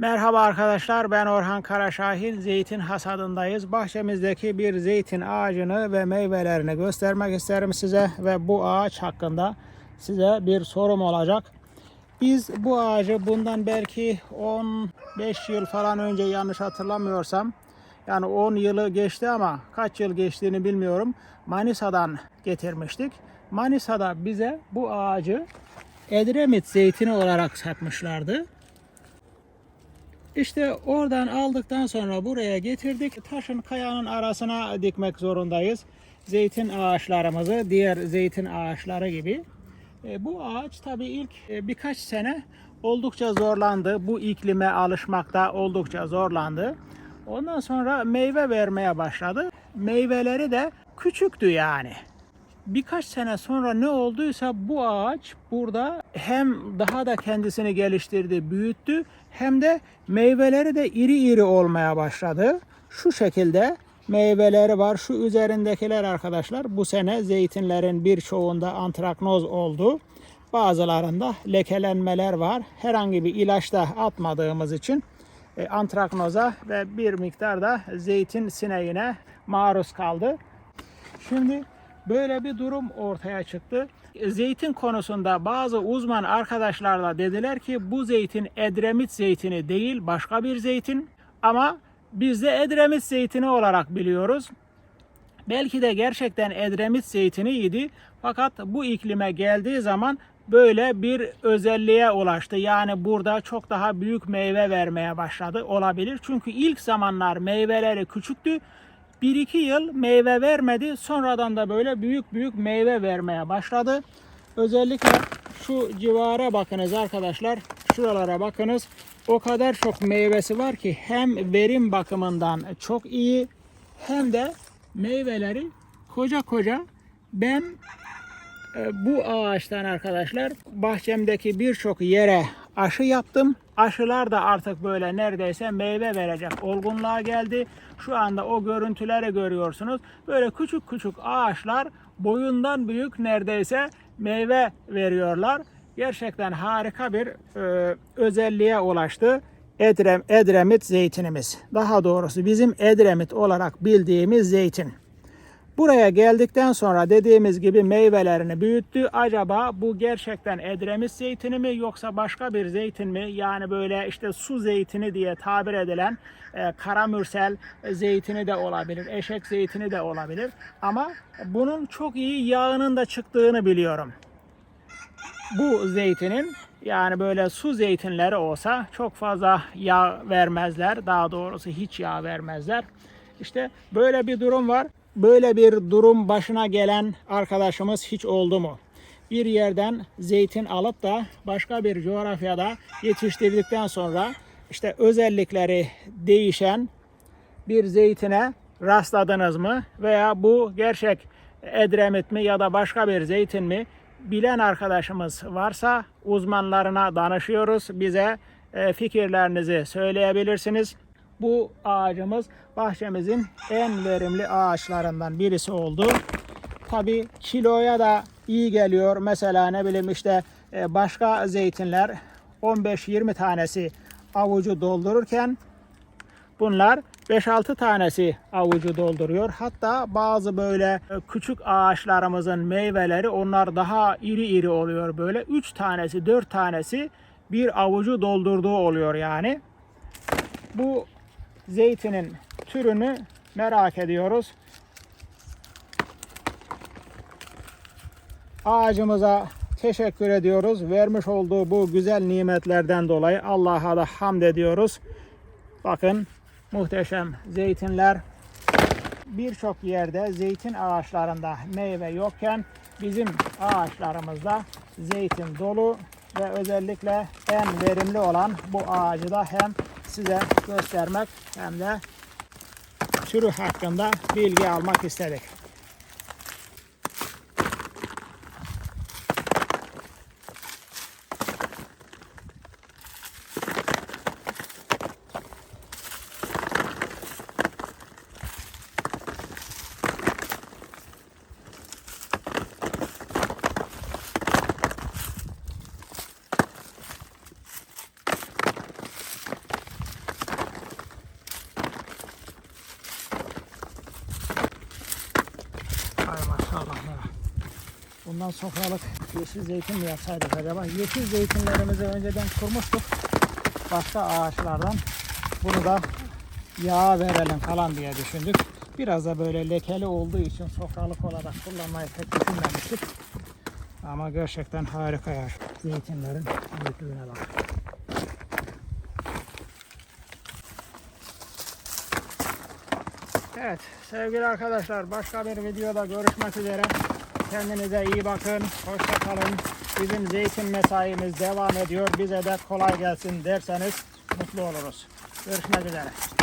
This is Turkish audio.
Merhaba arkadaşlar ben Orhan Karaşahin zeytin hasadındayız. Bahçemizdeki bir zeytin ağacını ve meyvelerini göstermek isterim size ve bu ağaç hakkında size bir sorum olacak. Biz bu ağacı bundan belki 15 yıl falan önce yanlış hatırlamıyorsam yani 10 yılı geçti ama kaç yıl geçtiğini bilmiyorum. Manisa'dan getirmiştik. Manisa'da bize bu ağacı Edremit zeytini olarak satmışlardı. İşte oradan aldıktan sonra buraya getirdik. Taşın kayanın arasına dikmek zorundayız. Zeytin ağaçlarımızı diğer zeytin ağaçları gibi. E, bu ağaç tabii ilk e, birkaç sene oldukça zorlandı. Bu iklime alışmakta oldukça zorlandı. Ondan sonra meyve vermeye başladı. Meyveleri de küçüktü yani birkaç sene sonra ne olduysa bu ağaç burada hem daha da kendisini geliştirdi, büyüttü hem de meyveleri de iri iri olmaya başladı. Şu şekilde meyveleri var. Şu üzerindekiler arkadaşlar bu sene zeytinlerin birçoğunda antraknoz oldu. Bazılarında lekelenmeler var. Herhangi bir ilaç da atmadığımız için e, antraknoza ve bir miktar da zeytin sineğine maruz kaldı. Şimdi böyle bir durum ortaya çıktı. Zeytin konusunda bazı uzman arkadaşlar da dediler ki bu zeytin Edremit zeytini değil başka bir zeytin ama biz de Edremit zeytini olarak biliyoruz. Belki de gerçekten Edremit zeytiniydi fakat bu iklime geldiği zaman böyle bir özelliğe ulaştı. Yani burada çok daha büyük meyve vermeye başladı olabilir. Çünkü ilk zamanlar meyveleri küçüktü 1-2 yıl meyve vermedi. Sonradan da böyle büyük büyük meyve vermeye başladı. Özellikle şu civara bakınız arkadaşlar. Şuralara bakınız. O kadar çok meyvesi var ki hem verim bakımından çok iyi hem de meyveleri koca koca ben e, bu ağaçtan arkadaşlar bahçemdeki birçok yere aşı yaptım. Aşılar da artık böyle neredeyse meyve verecek olgunluğa geldi. Şu anda o görüntüleri görüyorsunuz. Böyle küçük küçük ağaçlar boyundan büyük neredeyse meyve veriyorlar. Gerçekten harika bir e, özelliğe ulaştı. Edrem, Edremit zeytinimiz. Daha doğrusu bizim Edremit olarak bildiğimiz zeytin. Buraya geldikten sonra dediğimiz gibi meyvelerini büyüttü. Acaba bu gerçekten Edremit zeytini mi yoksa başka bir zeytin mi? Yani böyle işte su zeytini diye tabir edilen e, karamürsel zeytini de olabilir, eşek zeytini de olabilir. Ama bunun çok iyi yağının da çıktığını biliyorum. Bu zeytinin yani böyle su zeytinleri olsa çok fazla yağ vermezler. Daha doğrusu hiç yağ vermezler. İşte böyle bir durum var böyle bir durum başına gelen arkadaşımız hiç oldu mu? Bir yerden zeytin alıp da başka bir coğrafyada yetiştirdikten sonra işte özellikleri değişen bir zeytine rastladınız mı? Veya bu gerçek Edremit mi ya da başka bir zeytin mi? Bilen arkadaşımız varsa uzmanlarına danışıyoruz. Bize e, fikirlerinizi söyleyebilirsiniz. Bu ağacımız bahçemizin en verimli ağaçlarından birisi oldu. Tabi kiloya da iyi geliyor. Mesela ne bileyim işte e, başka zeytinler 15-20 tanesi avucu doldururken bunlar 5-6 tanesi avucu dolduruyor. Hatta bazı böyle e, küçük ağaçlarımızın meyveleri onlar daha iri iri oluyor böyle. 3 tanesi 4 tanesi bir avucu doldurduğu oluyor yani. Bu zeytinin türünü merak ediyoruz. Ağacımıza teşekkür ediyoruz. Vermiş olduğu bu güzel nimetlerden dolayı Allah'a da hamd ediyoruz. Bakın muhteşem zeytinler. Birçok yerde zeytin ağaçlarında meyve yokken bizim ağaçlarımızda zeytin dolu ve özellikle en verimli olan bu ağacı da hem size göstermek hem de türü hakkında bilgi almak istedik. Bundan sofralık yeşil zeytin mi yapsaydık acaba? Yeşil zeytinlerimizi önceden kurmuştuk. Başka ağaçlardan. Bunu da yağa verelim falan diye düşündük. Biraz da böyle lekeli olduğu için sofralık olarak kullanmayı pek düşünmemiştik. Ama gerçekten harika ya. Zeytinlerin büyüklüğüne bak. Evet sevgili arkadaşlar başka bir videoda görüşmek üzere. Kendinize iyi bakın. Hoşça kalın. Bizim zeytin mesaimiz devam ediyor. Bize de kolay gelsin derseniz mutlu oluruz. Görüşmek üzere.